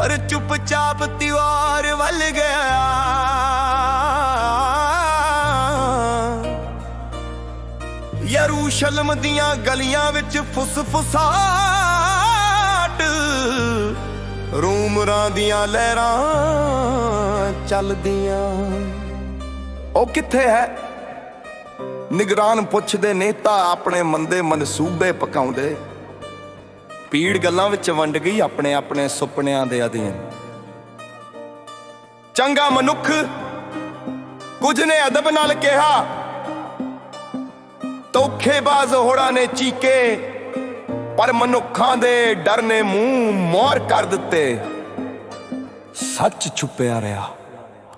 ਪਰ ਚੁੱਪਚਾਪ ਤਿਵਾਰ ਵੱਲ ਗਿਆ। ਯਰੂਸ਼ਲਮ ਦੀਆਂ ਗਲੀਆਂ ਵਿੱਚ ਫੁਸਫੁਸਾਟ ਰੂਮਰਾਂ ਦੀਆਂ ਲਹਿਰਾਂ ਚੱਲਦੀਆਂ। ਉਹ ਕਿੱਥੇ ਹੈ? ਨਿਗਰਾਨ ਪੁੱਛਦੇ ਨੇਤਾ ਆਪਣੇ ਮੰਦੇ ਮਨਸੂਬੇ ਪਕਾਉਂਦੇ। ਪੀੜ ਗੱਲਾਂ ਵਿੱਚ ਵੰਡ ਗਈ ਆਪਣੇ ਆਪਣੇ ਸੁਪਨਿਆਂ ਦੇ ਅਧੀਨ। ਚੰਗਾ ਮਨੁੱਖ ਕੁਝ ਨੇ ਅਦਬ ਨਾਲ ਕਿਹਾ, ਧੋਖੇਬਾਜ਼ ਹੋੜਾ ਨੇ ਚੀਕੇ, ਪਰ ਮਨੁੱਖਾਂ ਦੇ ਡਰ ਨੇ ਮੂੰਹ ਮੋਰ ਕਰ ਦਿੱਤੇ। ਸੱਚ ਛੁਪਿਆ ਰਿਹਾ।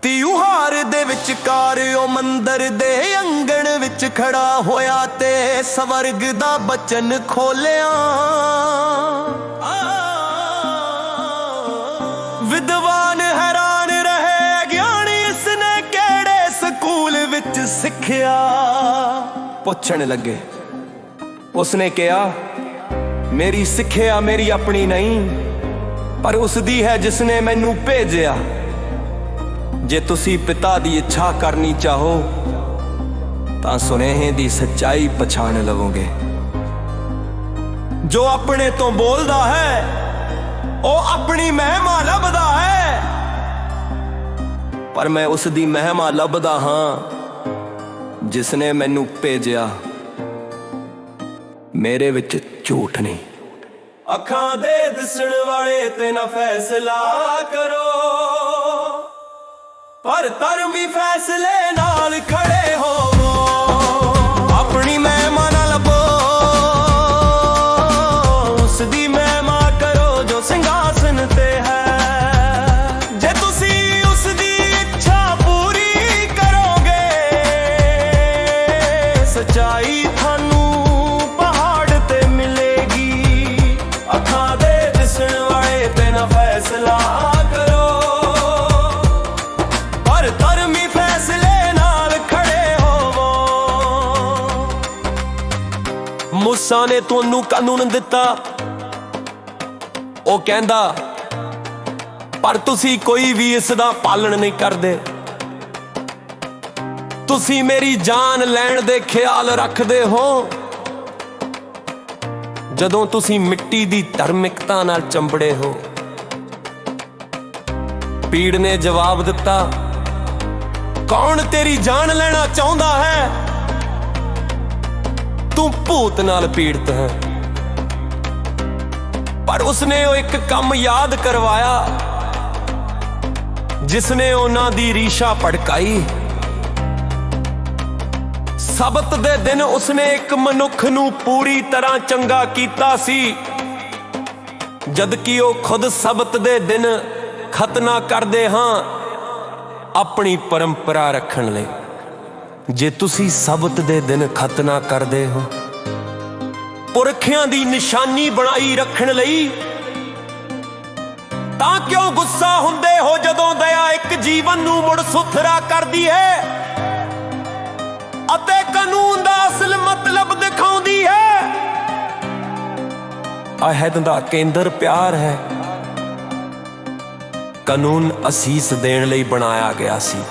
ਤਿਉਹਾਰ ਦੇ ਵਿਚਕਾਰ ਉਹ ਮੰਦਰ ਦੇ ਅੰਗਣ ਵਿੱਚ ਖੜਾ ਹੋਇਆ ਤੇ ਸਵਰਗ ਦਾ ਬਚਨ ਖੋਲਿਆ। ਵਿਦਵਾਨ ਹੈਰਾਨ ਰਹੇ, ਗਿਆਨੀ ਇਸਨੇ ਕਿਹੜੇ ਸਕੂਲ ਵਿੱਚ ਸਿੱਖਿਆ? ਪੁੱਛਣ ਲੱਗੇ। ਉਸਨੇ ਕਿਹਾ, ਮੇਰੀ ਸਿੱਖਿਆ ਮੇਰੀ ਆਪਣੀ ਨਹੀਂ, ਪਰ ਉਸ ਦੀ ਹੈ ਜਿਸ ਨੇ ਮੈਨੂੰ ਭੇਜਿਆ। ਜੇ ਤੁਸੀਂ ਪਿਤਾ ਦੀ ਇੱਛਾ ਕਰਨੀ ਚਾਹੋ, ਤਾਂ ਸੁਨੇਹੇ ਦੀ ਸੱਚਾਈ ਪਛਾਣ ਲਵੋਗੇ। ਜੋ ਆਪਣੇ ਤੋਂ ਬੋਲਦਾ ਹੈ, ਉਹ ਆਪਣੀ ਮਹਿਮਾ ਲੱਭਦਾ ਹੈ। ਪਰ ਮੈਂ ਉਸ ਦੀ ਮਹਿਮਾ ਲੱਭਦਾ ਹਾਂ, ਜਿਸ ਨੇ ਮੈਨੂੰ ਭੇਜਿਆ। ਮੇਰੇ ਵਿੱਚ ਝੂਠ ਨਹੀਂ। ਅੱਖਾਂ ਦੇ ਦਿਸਣ ਵਾਲੇ ਤੇ ਨਾ ਫੈਸਲਾ ਕਰੋ। ਪਰ ਧਰਮੀ ਫੈਸਲੇ ਨਾ ਪਰ ਧਰਮੀ ਫੈਸਲੇ ਨਾਲ ਖੜੇ ਹੋਵੋ। ਮੂਸਾ ਨੇ ਤੁਹਾਨੂੰ ਕਾਨੂੰਨ ਦਿੱਤਾ। ਉਹ ਕਹਿੰਦਾ, ਪਰ ਤੁਸੀਂ ਕੋਈ ਵੀ ਇਸ ਦਾ ਪਾਲਣ ਨਹੀਂ ਕਰਦੇ। ਤੁਸੀਂ ਮੇਰੀ ਜਾਨ ਲੈਣ ਦੇ ਖਿਆਲ ਰੱਖਦੇ ਹੋ। ਜਦੋਂ ਤੁਸੀਂ ਮਿੱਟੀ ਦੀ ਧਰਮਿਕਤਾ ਨਾਲ ਚੰਬੜੇ ਹੋ। ਪੀੜ ਨੇ ਜਵਾਬ ਦਿੱਤਾ ਕੌਣ ਤੇਰੀ ਜਾਨ ਲੈਣਾ ਚਾਹੁੰਦਾ ਹੈ? ਤੂੰ ਭੂਤ ਨਾਲ ਪੀੜਤ ਹੈ। ਪਰ ਉਸਨੇ ਉਹ ਇੱਕ ਕੰਮ ਯਾਦ ਕਰਵਾਇਆ ਜਿਸ ਉਹਨਾਂ ਦੀ ਰੀਸ਼ਾ ਭੜਕਾਈ। ਸਬਤ ਦੇ ਦਿਨ ਉਸਨੇ ਇੱਕ ਮਨੁੱਖ ਨੂੰ ਪੂਰੀ ਤਰ੍ਹਾਂ ਚੰਗਾ ਕੀਤਾ ਸੀ ਜਦ ਕਿ ਉਹ ਖੁਦ ਸਬਤ ਦੇ ਦਿਨ ਖਤਨਾ ਕਰਦੇ ਹਾਂ। ਆਪਣੀ ਪਰੰਪਰਾ ਰੱਖਣ ਲਈ। ਜੇ ਤੁਸੀਂ ਸਬਤ ਦੇ ਦਿਨ ਖਤਨਾ ਕਰਦੇ ਹੋ, ਪੁਰਖਿਆਂ ਦੀ ਨਿਸ਼ਾਨੀ ਬਣਾਈ ਰੱਖਣ ਲਈ, ਤਾਂ ਕਿਉਂ ਗੁੱਸਾ ਹੁੰਦੇ ਹੋ ਜਦੋਂ ਦਇਆ ਇੱਕ ਜੀਵਨ ਨੂੰ ਮੁੜ ਸੁਥਰਾ ਕਰਦੀ ਹੈ? ਅਤੇ ਕਾਨੂੰਨ ਦਾ ਅਸਲ ਮਤਲਬ ਦਿਖਾਉਂਦੀ ਹੈ। ਅਹਿਦ ਦਾ ਕੇਂਦਰ ਪਿਆਰ ਹੈ। ਕਾਨੂੰਨ ਅਸੀਸ ਦੇਣ ਲਈ ਬਣਾਇਆ ਗਿਆ ਸੀ।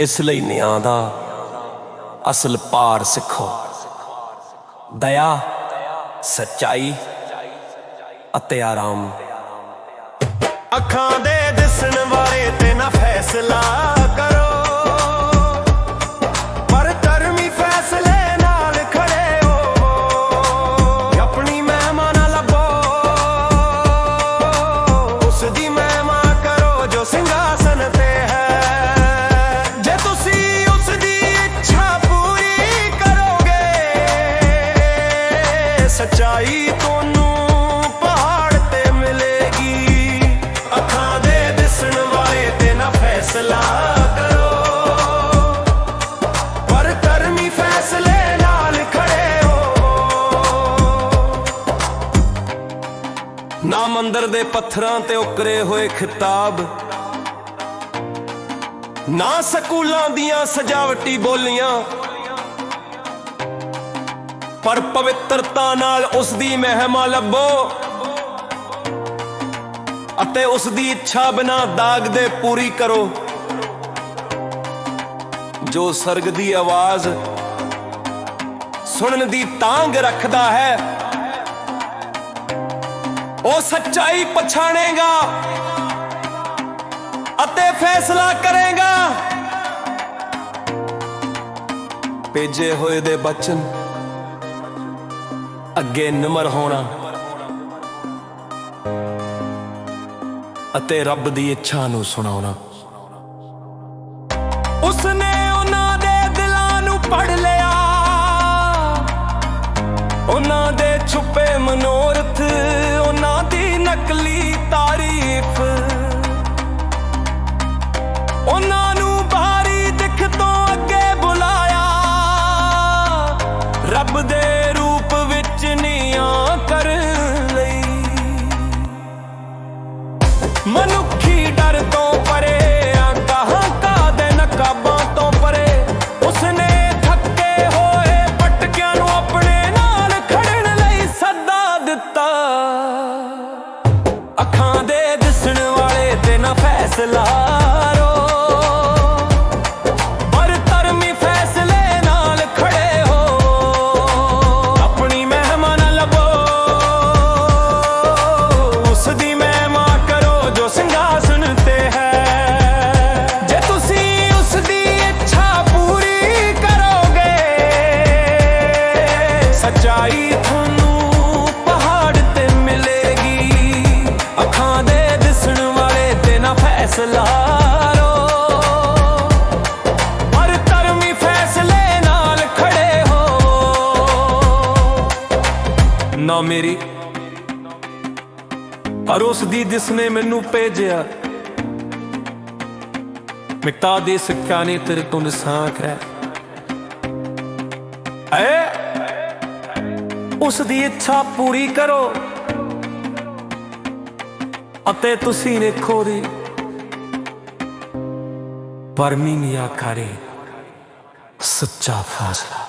ਇਸ ਲਈ ਨਿਆਂ ਦਾ ਅਸਲ ਪਾਰ ਸਿੱਖੋ। ਦਇਆ, ਸੱਚਾਈ ਅਤੇ ਆਰਾਮ। ਅੱਖਾਂ ਦੇ ਦਿਸਣ ਵਾਲੇ ਤੇ ਨਾ ਫੈਸਲਾ ਕਰ। ਸਚਾਈ ਤੁਹਾਨੂੰ ਪਹਾੜ ਤੇ ਮਿਲੇਗੀ। ਅੱਖਾਂ ਦੇ ਦਿਸਣ ਵਾਲੇ ਤੇ ਨਾ ਫੈਸਲਾ ਕਰੋ। ਪਰ ਕਰਮੀ ਫੈਸਲੇ ਨਾਲ ਖੜੇ ਹੋ। ਨਾ ਮੰਦਰ ਦੇ ਪੱਥਰਾਂ ਤੇ ਉਕਰੇ ਹੋਏ ਖਿਤਾਬ। ਨਾ ਸਕੂਲਾਂ ਦੀਆਂ ਸਜਾਵਟੀ ਬੋਲੀਆਂ। ਪਰ ਪਵਿੱਤਰਤਾ ਨਾਲ ਉਸ ਦੀ ਮਹਿਮਾ ਲੱਭੋ ਅਤੇ ਉਸ ਦੀ ਇੱਛਾ ਬਿਨਾ ਦਾਗ ਦੇ ਪੂਰੀ ਕਰੋ। ਜੋ ਸਰਗ ਦੀ ਆਵਾਜ਼ ਸੁਣਨ ਦੀ ਤਾਂਗ ਰੱਖਦਾ ਹੈ, ਉਹ ਸੱਚਾਈ ਪਛਾਣੇਗਾ ਅਤੇ ਫੈਸਲਾ ਕਰੇਗਾ। ਭੇਜੇ ਹੋਏ ਦੇ ਬਚਨ ਅੱਗੇ ਨਿਮਰ ਹੋਣਾ। ਅਤੇ ਰੱਬ ਦੀ ਇੱਛਾ ਨੂੰ ਸੁਣਾਉਣਾ। ਉਸਨੇ ਉਹਨਾਂ ਦੇ ਦਿਲਾਂ ਨੂੰ ਪੜ ਲਿਆ। ਉਹਨਾਂ ਦੇ ਛੁਪੇ ਮਨੋ ਫੈਸਲਾ ਨਾ ਮੇਰੀ, ਪਰ ਉਸ ਦੀ ਜਿਸ ਨੇ ਮੈਨੂੰ ਭੇਜਿਆ ਮਿਟਾ ਦੇ ਸਕਿਆ ਨੇ ਤੇਰੇ ਤੋਂ ਨਿਸਾਖ ਹੈ। ਐ, ਉਸ ਦੀ ਇੱਛਾ ਪੂਰੀ ਕਰੋ। ਅਤੇ ਤੁਸੀਂ ਦੇਖੋ ਦੀ ਪਰਮੀ ਨਿਆ ਕਰੇ ਸੱਚਾ ਫੈਸਲਾ।